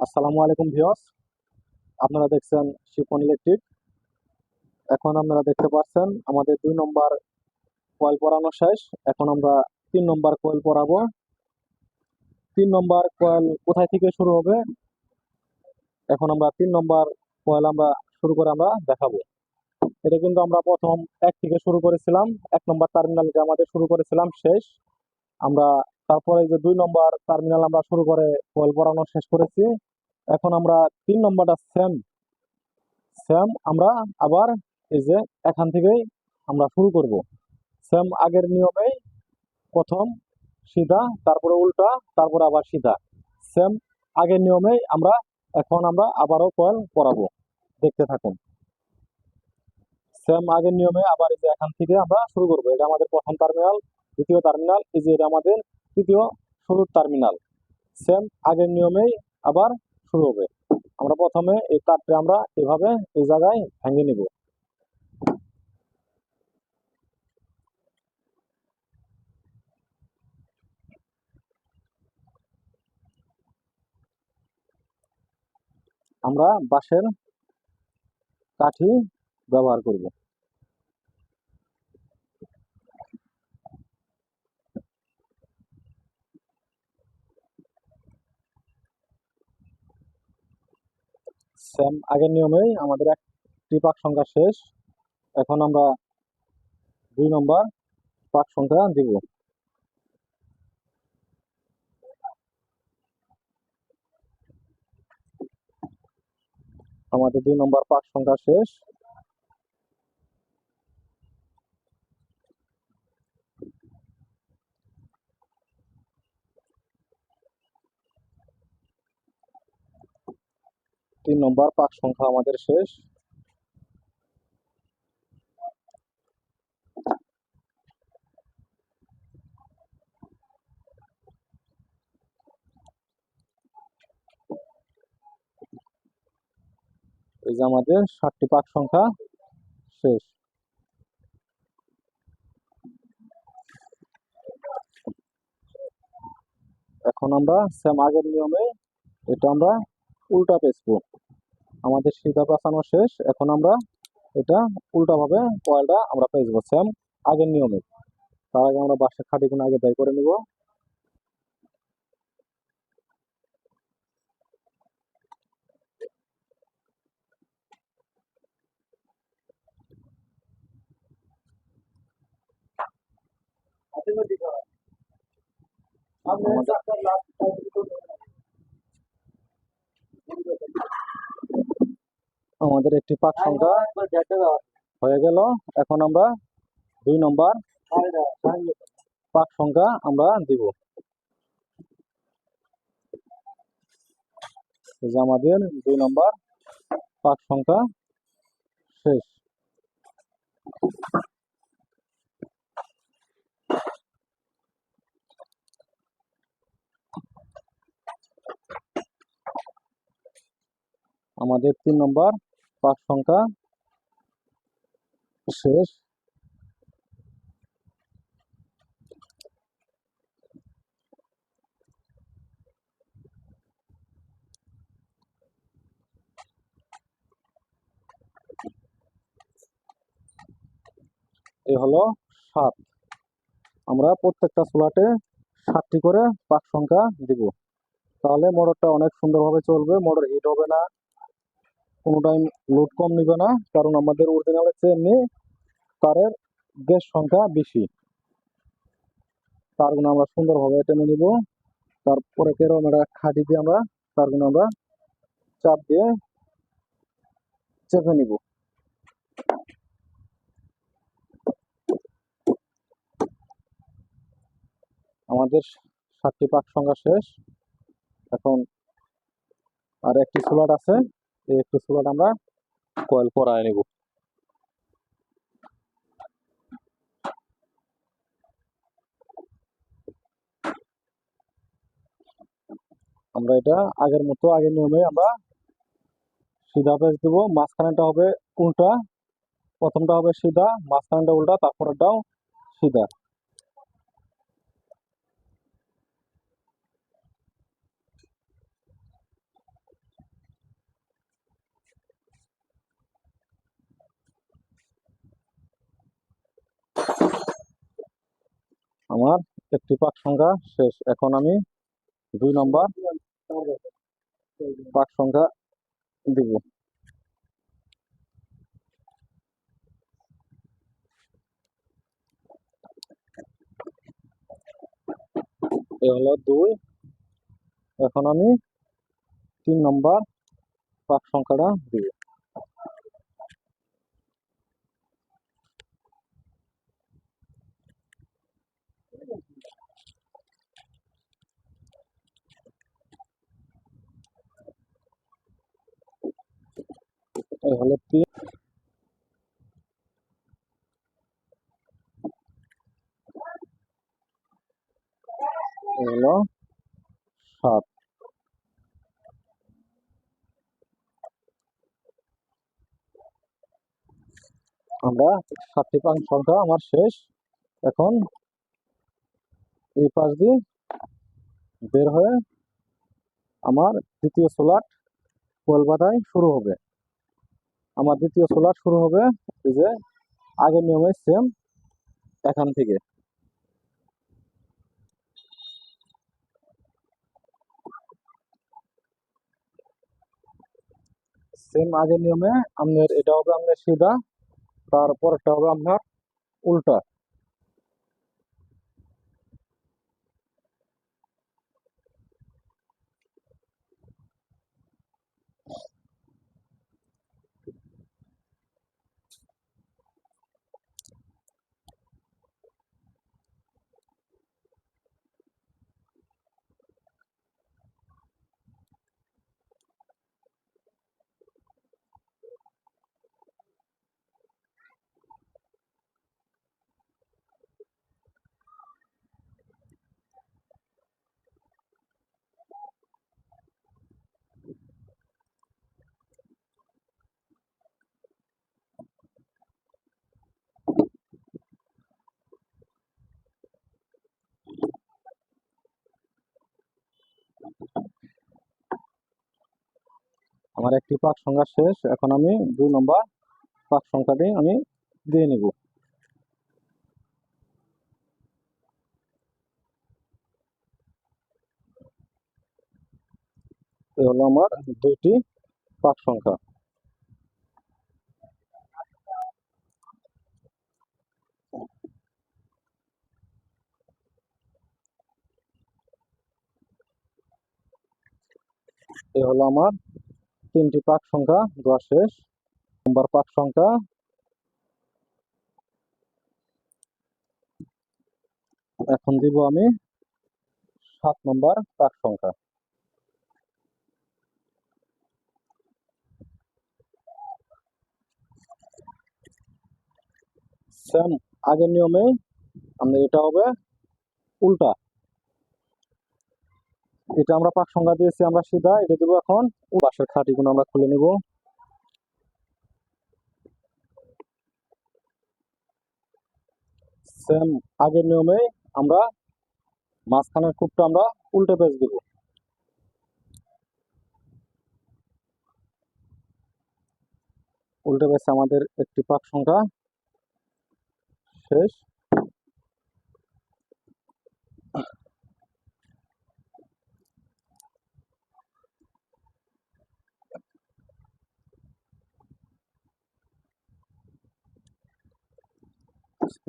আসসালামু আলাইকুম ভিওস আপনারা দেখছেন শিপন ইলেকট্রিক। এখন আপনারা দেখতে পাচ্ছেন আমাদের দুই নম্বর কয়েল পরানো শেষ। এখন আমরা তিন নম্বর কয়েল পরাবো। তিন নম্বর কয়েল কোথায় থেকে শুরু হবে? এখন আমরা তিন নম্বর কয়েল আমরা শুরু করে আমরা দেখাবো। এটা কিন্তু আমরা প্রথম এক থেকে শুরু করেছিলাম। এক নম্বর টার্মিনালকে আমাদের শুরু করেছিলাম শেষ। আমরা তারপরে যে দুই নম্বর টার্মিনাল আমরা শুরু করে কয়েল পরানো শেষ করেছি। এখন আমরা তিন নম্বরটা সেম সেম আমরা আবার এই যে এখান থেকেই আমরা শুরু করব। সেম আগের নিয়মেই প্রথম সিধা, তারপরে উল্টা, তারপরে আবার সিধা। সেম আগের নিয়মেই আমরা এখন আমরা আবারও কয়েল পরাবো দেখতে থাকুন। সেম আগের নিয়মে আবার এই যে এখান থেকে আমরা শুরু করব। এটা আমাদের প্রথম টার্মিনাল দ্বিতীয় টার্মিনাল এই যে এটা আমাদের তৃতীয় শুরুর টার্মিনাল সেম আগের নিয়মেই আবার শুরু হবে। আমরা প্রথমে এই তারটা আমরা এভাবে এই জায়গায় ভেঙে নিব। আমরা বাঁশের কাঠি ব্যবহার করব। সেম আগের নিয়মেই আমাদের একটি পাক সংখ্যা শেষ। এখন আমরা দুই নম্বর পাক সংখ্যা দিব। আমাদের দুই নম্বর পাক সংখ্যা শেষ। তিন নম্বর, পাক সংখ্যা আমাদের শেষ। এই যে আমাদের ষাটটি পাক সংখ্যা শেষ। এখন আমরা সেম আগের নিয়মে, এটা আমরা উল্টা পেঁচবো আমাদের সিধা পেঁচানো শেষ। এখন আমরা এটা উল্টাভাবে কয়েলটা আমরা পেঁচবো সেম আগের নিয়মে। তার আগে আমরা বাসার খাটিগুলো আগে বের করে নিব। আমাদের একটি পাক সংখ্যা হয়ে গেল। এখন আমরা দুই নম্বর পাক সংখ্যা আমরা দিব। আমাদের দুই নম্বর পাক সংখ্যা শেষ। আমাদের তিন নম্বর পাঁচ সংখ্যা শেষ। এ হলো সাত। আমরা প্রত্যেকটা স্লটে সাতটি করে পাক সংখ্যা দিব। তাহলে মোটরটা অনেক সুন্দরভাবে চলবে মোটর হিট হবে না। কোনো টাইম লোড কম নিবে না, কারণ আমাদের অরিজিনালের চেয়ে এমনি তারের গ্যাস সংখ্যা বেশি। তারগুলো আমরা সুন্দরভাবে টেনে নিব। তারপরে কেরম একটা খাটি দিয়ে আমরা তারগুলো আমরা চাপ দিয়ে চেপে নিব। আমাদের সাতটি পাক সংখ্যা শেষ। এখন আর একটি স্লট আছে। এই একটি স্লট আমরা কয়েল পরায় নিব। আমরা এটা আগের মতো, আগের নিয়মে আমরা সিধা পেঁচ দিব মাঝখানেটা হবে উল্টা, প্রথমটা হবে সিধা মাঝখানটা উল্টা, তারপরেরটাও সিধা। আমার একটি পাক সংখ্যা শেষ। এখন আমি দুই নম্বর পাক সংখ্যা দিব। এ হলো দুই। এখন আমি তিন নম্বর পাক সংখ্যাটা দিব। এ হলো তিন এ হলো সাত। আমরা সাতটি পাক সংখ্যা, আমার শেষ। এখন এই পাশ দিয়ে বের হয়ে আমার দ্বিতীয় সোলাট কলকাতায় শুরু হবে। আমার দ্বিতীয় সোলার শুরু হবে, এই যে আগের নিয়মে সেম এখান থেকে। সেম আগের নিয়মে, আপনার এটা হবে আপনার সিধা, তারপরটা হবে আপনার উল্টা। আমার একটি পাক সংখ্যা শেষ। এখন আমি দুই নম্বর পাক সংখ্যাটি আমি দিয়ে নিব। এ হলো আমার দুইটি পাক সংখ্যা। এ হলো আমার তিনটি পাক সংখ্যা দেওয়া শেষ। নম্বর পাক সংখ্যা। এখন দিব আমি সাত নম্বর পাক সংখ্যা। সেম, আগের নিয়মে, আমাদের এটা হবে উল্টা। এটা আমরা পাক সংখ্যা দিয়েছি, আমরা সিধা, এটা দেবো এখন। পাশের খাটিগুলো আমরা খুলে নিব। সেম আগের নিয়মে আমরা মাঝখানের কূপটা আমরা উল্টে পেঁচ দিব। উল্টে পেঁচে আমাদের একটি পাক সংখ্যা শেষ।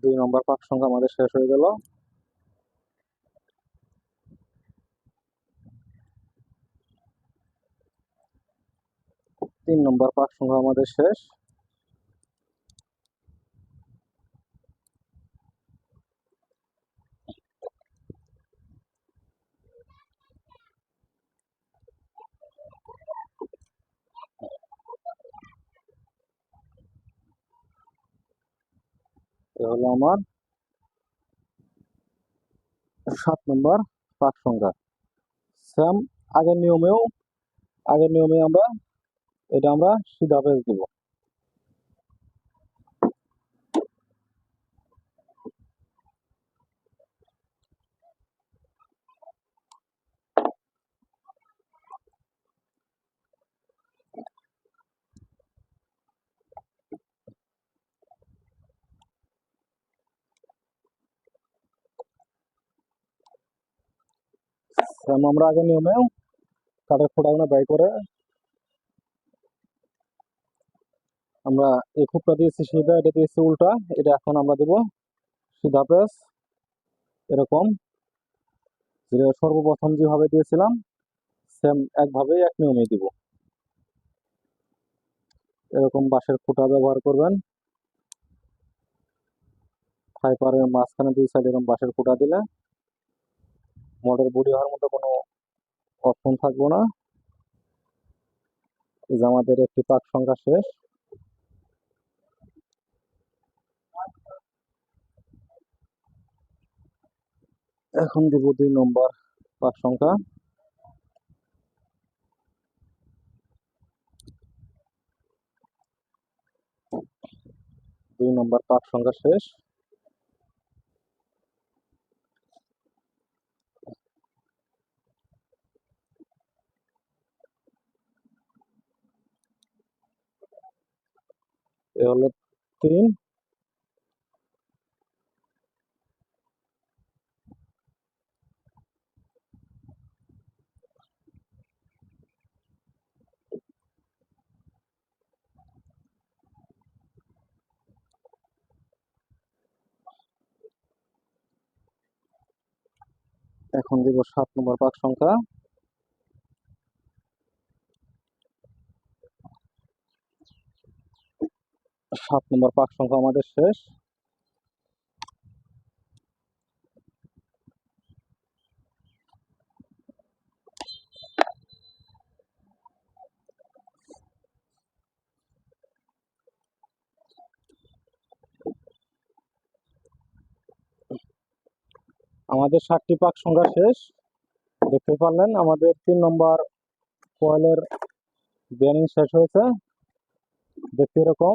দুই নম্বর পাক সংখ্যা আমাদের শেষ হয়ে গেল। তিন নম্বর পাক সংখ্যা আমাদের শেষ। এ হলো আমার সাত নম্বর পাঠ সংখ্যা। সেম আগের নিয়মেও, আগের নিয়মে আমরা এটা আমরা সিধা পেজ দিব। সেম আমরা আগে নিয়মে কাঠের ফোটাগুলো বাই করে আমরা এই খুবটা দিয়েছি সিধা, এটা দিয়েছি উল্টা, এটা এখন আমরা দেবো সিধা পেস এরকম। যে সর্বপ্রথম যেভাবে দিয়েছিলাম সেম একভাবেই এক নিয়মেই দিব। এরকম বাঁশের খুঁটা ব্যবহার করবেন। ফাইবারের মাঝখানে দুই সাইড এরকম বাঁশের খুঁটা দিলে মোটর বডি হওয়ার মতো কোনো অপশন থাকব না। এই যে আমাদের একটি পাক সংখ্যা শেষ। এখন দিব দুই নম্বর পাক সংখ্যা। দুই নম্বর পাক সংখ্যা শেষ এ হলো তিন এখন দিব সাত নম্বর পাক সংখ্যা। সাত নম্বর পাক সংখ্যা আমাদের শেষ। আমাদের ষাটটি পাক সংখ্যা শেষ। দেখতে পারলেন, আমাদের তিন নম্বর কয়েলের বিয়ারিং শেষ হয়েছে। দেখতে এরকম।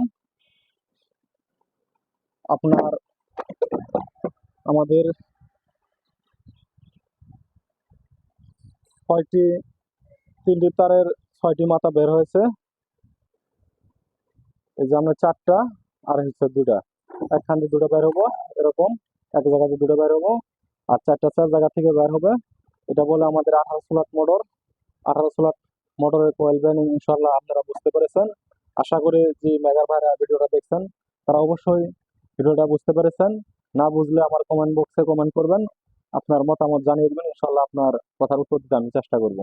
আপনার, আমাদের ছয়টি, তিনটি তারের ছয়টি মাথা বের হয়েছে। এই যে আমরা চারটা, আর হচ্ছে দুটা একখান দিয়ে দুটো বের হব, এরকম। এক জায়গাতে দুটো বের হব। আর চারটা চার জায়গা থেকে বের হবে। এটা বলে আমাদের আঠারো সোলাট মোটর আঠারো সোলাট মোটরের কোয়েল ব্যান্ড ইনশাল্লাহ আপনারা বুঝতে পেরেছেন। আশা করি যে মেগার ভাইরা ভিডিওটা দেখছেন, তারা অবশ্যই ভিডিওটা বুঝতে পেরেছেন। না বুঝলে আমার কমেন্ট বক্সে কমেন্ট করবেন, আপনার মতামত জানিয়ে দেবেন ইনশাল্লাহ আপনার কথার উত্তর দিতে আমি চেষ্টা করব।